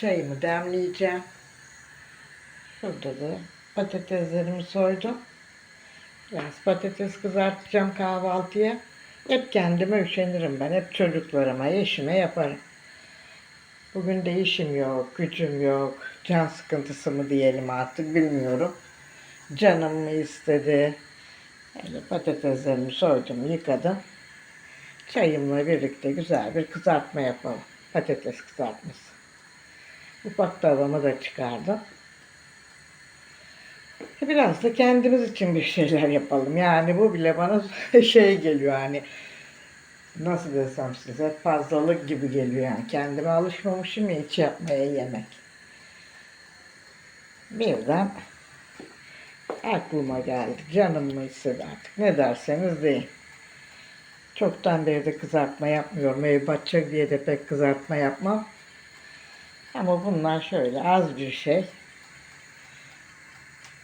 Çayımı demleyeceğim. Şurada da patateslerimi soydum. Biraz patates kızartacağım kahvaltıya. Hep kendime üşenirim ben. Hep çocuklarıma, eşime yaparım. Bugün de işim yok, gücüm yok. Can sıkıntısı mı diyelim artık bilmiyorum. Canım mı istedi. Öyle patateslerimi soydum, yıkadım. Çayımla birlikte güzel bir kızartma yapalım. Patates kızartması. Ufak tavamı da çıkardım. Biraz da kendimiz için bir şeyler yapalım. Yani bu bile bana şey geliyor hani nasıl desem size fazlalık gibi geliyor yani. Kendime alışmamışım ya hiç yapmaya yemek. Birden aklıma geldi. Canım mı istedi artık. Ne derseniz deyin. Çoktan beri de kızartma yapmıyorum. Ev batacak diye de pek kızartma yapmam. Ama bunlar şöyle az bir şey.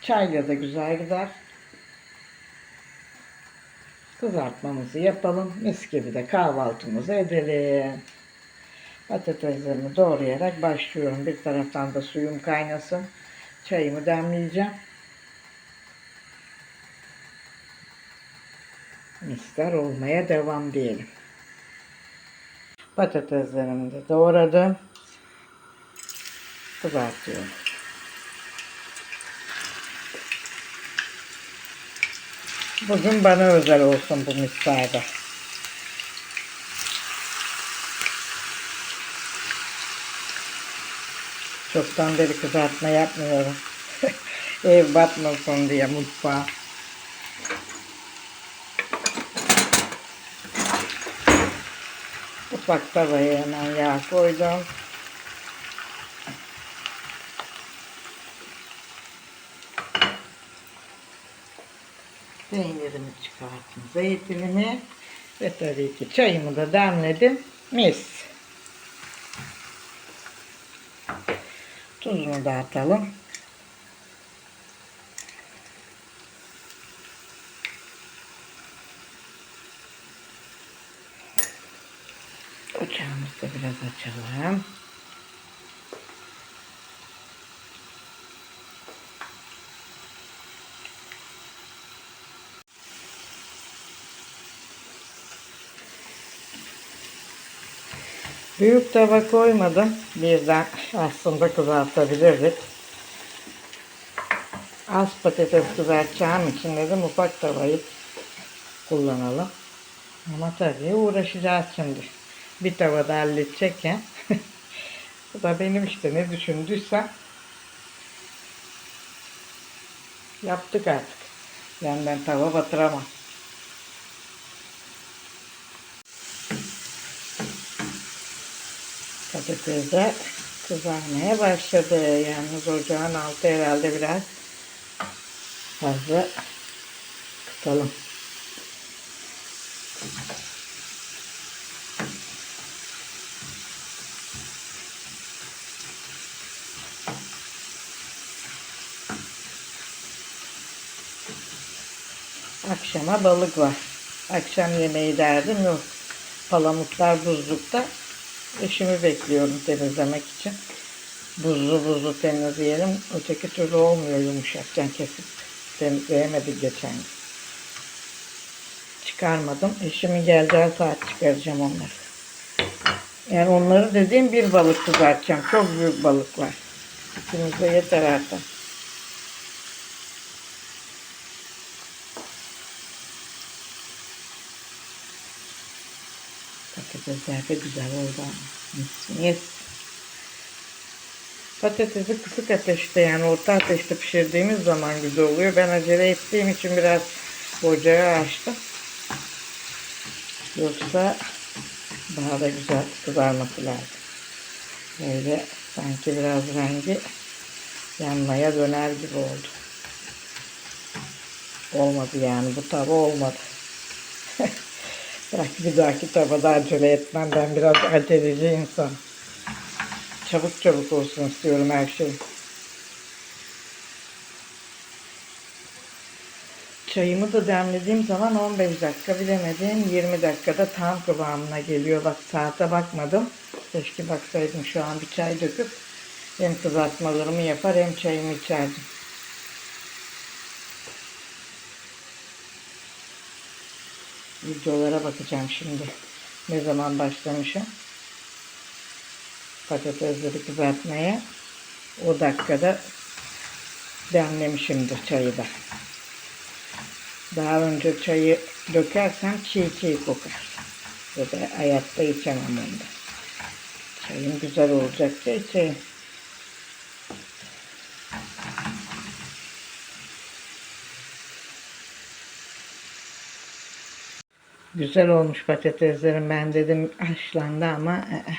Çayla da güzel gider. Kızartmamızı yapalım. Mis gibi de kahvaltımızı edelim. Patateslerimi doğrayarak başlıyorum. Bir taraftan da suyum kaynasın. Çayımı demleyeceğim. Misler olmaya devam diyelim. Patateslerimi de doğradım. Kızartıyorum. Bugün bana özel olsun bu miktarda. Çoktan beri kızartma yapmıyorum. Ev batmasın diye mutfağa. Ufak tavaya hemen yağ koydum. Peynirimi çıkarttım, zeytinimi ve tabii ki çayımı da demledim. Mis. Tuzunu da atalım. Ocağımızı da biraz açalım. Büyük tava koymadım. Birden aslında kızartabilirdik. Az patates kızartacağım için dedim ufak tavayı kullanalım. Ama tabii uğraşacağız şimdi. Bir tavada halledecekken. Bu da benim işte ne düşündüysem yaptık artık. Yani ben tava batıramam. Patates de kızarmaya başladı. Yalnız ocağın altı herhalde biraz fazla kısalım. Akşama balık var. Akşam yemeği derdim yok. Palamutlar buzlukta. Eşimi bekliyorum temizlemek için. Buzlu buzlu temizleyelim. Öteki türlü olmuyor yumuşakken kesip temizleyemedik geçen gün. Çıkarmadım. Eşimin geleceği saat çıkaracağım onları. Yani onları dediğim bir balık kızartacağım. Çok büyük balıklar. İkimize yeter artık. Patatesler de güzel oldu. Mis, mis. Patatesi kısık ateşte yani orta ateşte pişirdiğimiz zaman güzel oluyor. Ben acele ettiğim için biraz ocağı açtım. Yoksa daha da güzel kızarması lazım. Böyle sanki biraz rengi yanmaya döner gibi oldu. Olmadı yani bu tava olmadı. Belki bir dahaki tabada acele etmem. Ben biraz aceleci insan. Çabuk çabuk olsun istiyorum her şey. Çayımı da demlediğim zaman 15 dakika bilemedim 20 dakikada tam kıvamına geliyor. Bak saate bakmadım. Keşke baksaydım şu an bir çay döküp Hem kızartmalarımı yapar hem çayımı içerdim. Videolara bakacağım şimdi. Ne zaman başlamışım. Patatesleri kızartmaya. O dakikada demlemişimdir çayı da. Daha önce çayı dökersem çiğ çiğ kokar. Ya da hayatta içemem onda. Çayım güzel olacaksa içeyim. Güzel olmuş patateslerim. Ben dedim haşlandı ama ı-ı.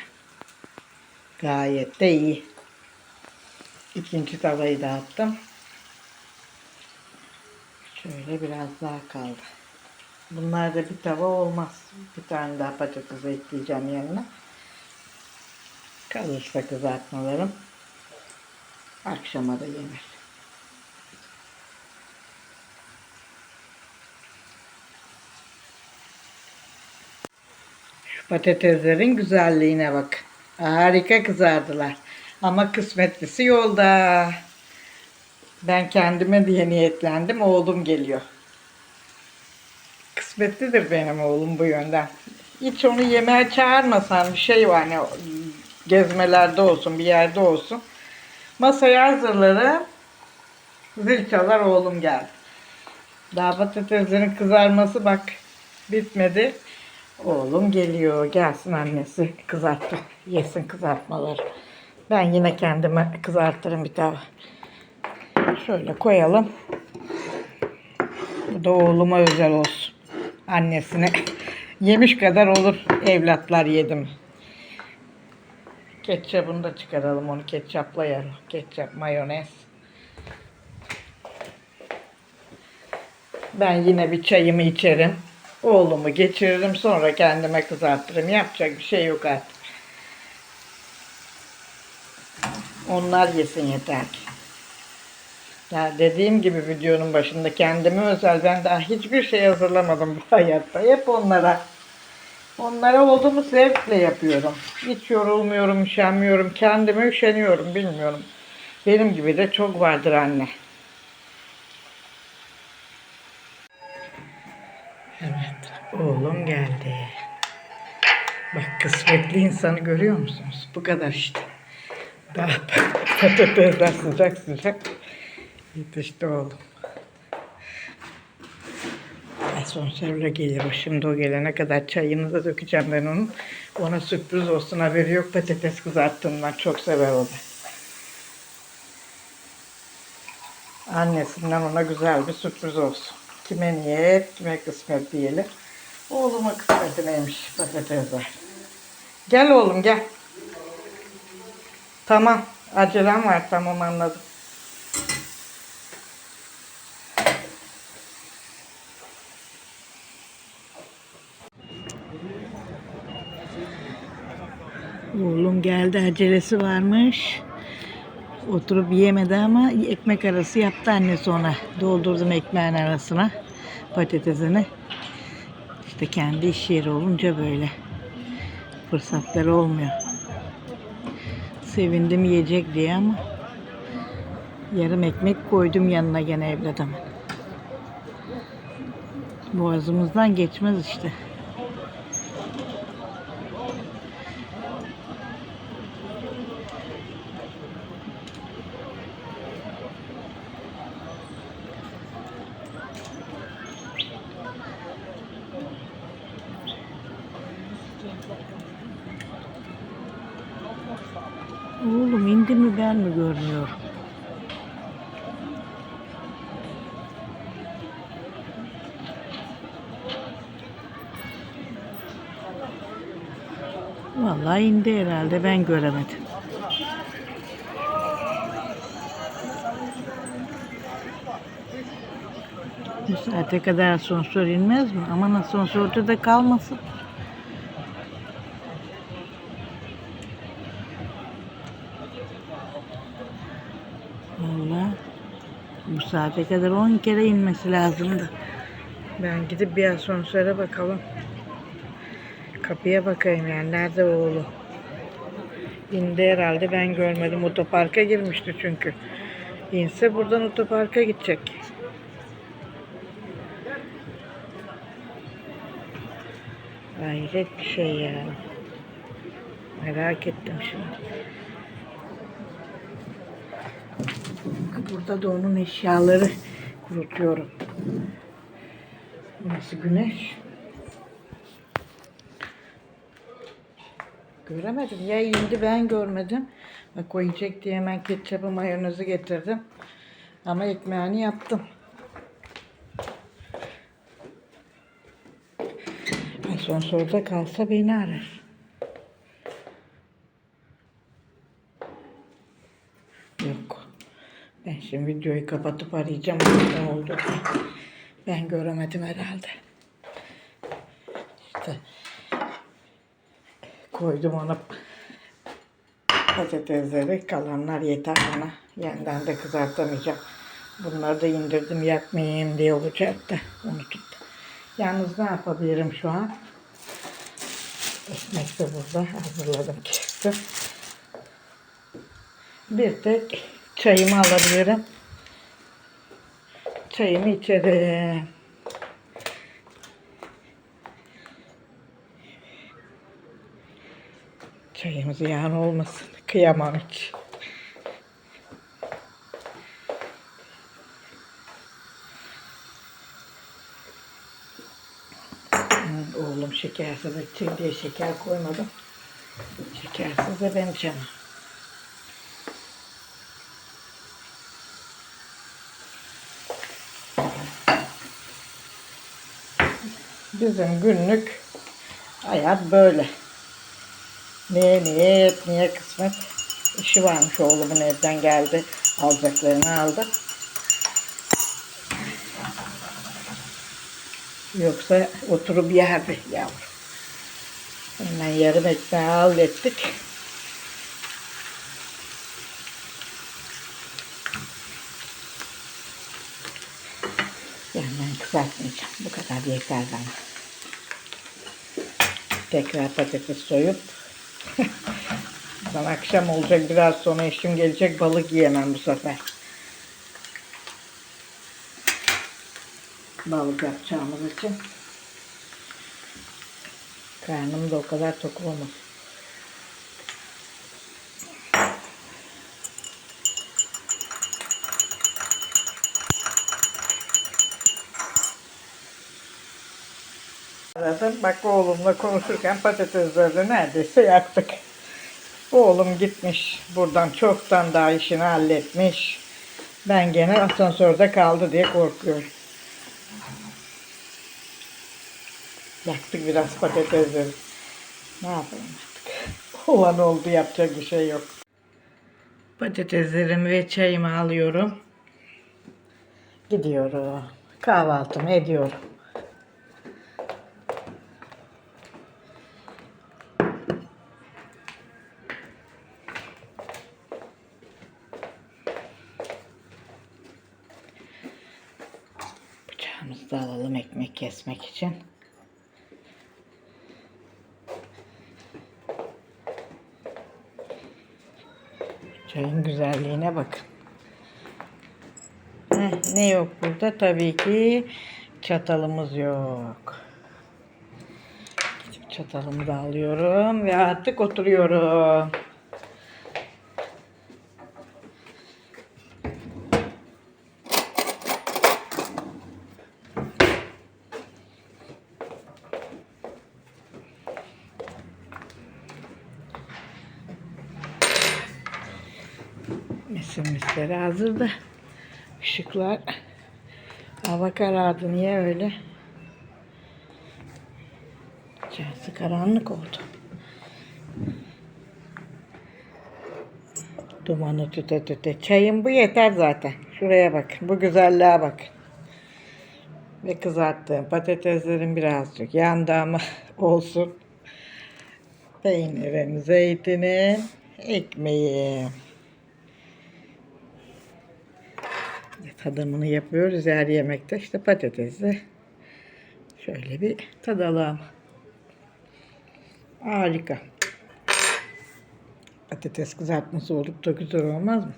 gayet de iyi. İkinci tavayı da attım. Şöyle biraz daha kaldı. Bunlar da bir tava olmaz. Bir tane daha patates ekleyeceğim yanına. Kalırsa kızartmalarım. Akşama da yenir. Patateslerin güzelliğine bak. Harika kızardılar. Ama kısmetlisi yolda. Ben kendime diye niyetlendim. Oğlum geliyor. Kısmetlidir benim oğlum bu yönden. Hiç onu yemeğe çağırmasan bir şey var. Hani gezmelerde olsun, bir yerde olsun. Masayı hazırlarım. Zil çalar oğlum geldi. Daha patateslerin kızarması bak bitmedi. Oğlum geliyor. Gelsin annesi kızarttı. Yesin kızartmaları. Ben yine kendime kızartırım bir tava. Şöyle koyalım. Bu da oğluma özel olsun. Annesine yemiş kadar olur evlatlar yedim. Ketçapını da çıkaralım onu ketçapla o. Ketçap, mayonez. Ben yine bir çayımı içerim. Oğlumu geçiririm sonra kendime kızartırım. Yapacak bir şey yok artık. Onlar yesin yeter ki. Ya dediğim gibi videonun başında kendime özel ben daha hiçbir şey hazırlamadım bu hayatta. Hep onlara. Onlara olduğumu zevkle yapıyorum. Hiç yorulmuyorum, üşenmiyorum. Kendime üşeniyorum bilmiyorum. Benim gibi de çok vardır anne. Oğlum geldi. Bak kısmetli insanı görüyor musunuz? Bu kadar işte. Daha patatesler sıcak sıcak. Yetişti oğlum. Sonra gelir o. Şimdi o gelene kadar çayını da dökeceğim ben onun. Ona sürpriz olsun haberi yok patates kızarttığımdan. Çok sever o da. Annesinden ona güzel bir sürpriz olsun. Kime niyet, kime kısmet diyelim. Oğluma kısmetineymiş patatesler. Gel oğlum gel. Tamam. Acelem var tamam anladım. Oğlum geldi acelesi varmış. Oturup yemedi ama ekmek arası yaptı annesi ona. Doldurdum ekmeğin arasına patatesini. İşte kendi iş yeri olunca böyle fırsatları olmuyor. Sevindim yiyecek diye ama yarım ekmek koydum yanına gene evladım. Boğazımızdan geçmez işte. Oğlum indi mi ben mi görmüyorum? Vallahi indi herhalde ben göremedim. Bu saate kadar asansör inmez mi? Aman asansörde de kalmasın. Vallahi bu saate kadar 10 kere inmesi lazımdı. Ben gidip bir asansöre bakalım. Kapıya bakayım yani nerede oğlu? İndi herhalde ben görmedim. Otoparka girmişti çünkü. İnse buradan otoparka gidecek. Hayret bir şey ya. Merak ettim şimdi. Burada da onun eşyaları kurutuyorum. Burası güneş. Göremedim. Ya indi ben görmedim. Bak o diye hemen ketçapı mayonezi getirdim. Ama ekmeğini yaptım. Asansörde kalsa beni arar. Yok. Ben şimdi videoyu kapatıp arayacağım. Ne oldu. Ben göremedim herhalde. İşte koydum ona patatesleri. Kalanlar yeter bana. Yeniden de kızartamayacağım. Bunları da indirdim yakmayayım diye olacak da unuttum. Yalnız ne yapabilirim şu an? Ekmek de burada hazırladım çıktı. Bir tek çayımı alabilirim. Çayımı içerim. Çayımız ziyan olmasın. Kıyamam hiç. Oğlum şekersiz içecek diye şeker koymadım. Şekersiz de benim canım. Bizim günlük hayat böyle. Niye niyet, niye kısmet. İşi varmış oğlumun evden geldi. Alacaklarını aldı. Yoksa oturup yerdi yavrum. Hemen yarım ekmeği hallettik. Yani ben kızartmayacağım. Bu kadar yeter bana. Tekrar patates soyup Sonra akşam olacak biraz sonra eşim gelecek balık yiyemem bu sefer. Balık yapacağımız için. Karnım da o kadar tok olmaz. Aradım. Bak oğlumla konuşurken patatesleri neredeyse yaktık. Oğlum gitmiş buradan çoktan daha işini halletmiş. Ben gene asansörde kaldı diye korkuyorum. Yaktık biraz patatesleri. Ne yapalım artık. Olan oldu yapacak bir şey yok. Patateslerimi ve çayımı alıyorum. Gidiyorum. Kahvaltımı ediyorum. Kesmek için. Çayın güzelliğine bakın. Heh, ne yok burada? Tabii ki çatalımız yok. Çatalımı da alıyorum ve artık oturuyorum. Hazır da ışıklar hava karardı niye öyle? İçerisi karanlık oldu. Dumanı tüte tüte. Çayım bu yeter zaten. Şuraya bakın. Bu güzelliğe bakın. Ve kızarttığım patateslerim birazcık yandı ama olsun. Peynirim, zeytinim, ekmeğim. Tadımını yapıyoruz her yemekte. İşte patatesle şöyle bir tadalım. Harika. Patates kızartması olup da güzel olmaz mı?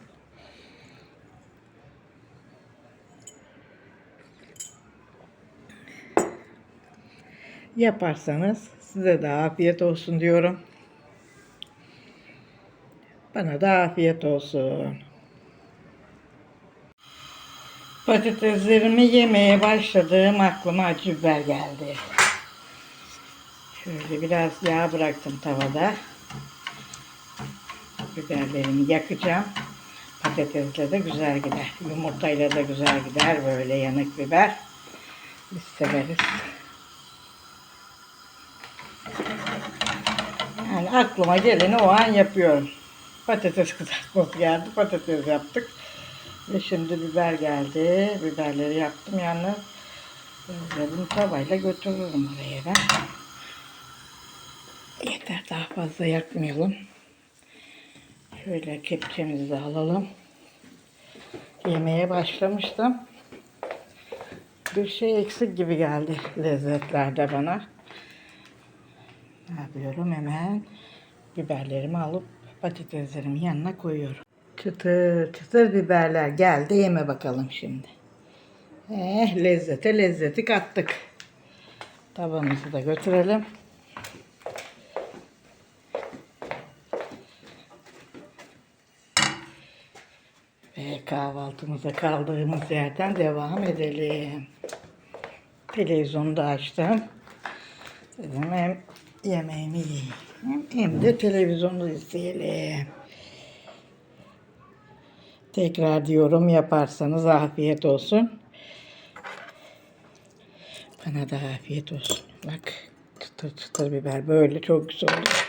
Yaparsanız size de afiyet olsun diyorum. Bana da afiyet olsun. Patateslerimi yemeye başladığım aklıma acı biber geldi. Şöyle biraz yağ bıraktım tavada. Biberlerimi yakacağım. Patatesle de güzel gider. Yumurtayla da güzel gider böyle yanık biber. Biz severiz. Yani aklıma geleni o an yapıyorum. Patates kızartması geldi. Patates yaptık. Ve şimdi biber geldi. Biberleri yaptım yalnız. Böyle bunu tavayla götürürüm oraya ben. Yeter daha fazla yakmayalım. Şöyle kepçemizi alalım. Yemeğe başlamıştım. Bir şey eksik gibi geldi lezzetlerde bana. Ne yapıyorum hemen biberlerimi alıp patateslerimin yanına koyuyorum. Çıtır çıtır biberler geldi yeme bakalım şimdi. Eh lezzete lezzeti kattık. Tabağımızı da götürelim. Ve kahvaltımıza kaldığımız yerden devam edelim. Televizyonu da açtım. Dedim hem yemeğimi yiyeyim hem de televizyonu izleyelim. Tekrar diyorum yaparsanız afiyet olsun. Bana da afiyet olsun. Bak çıtır çıtır biber böyle çok güzel oluyor.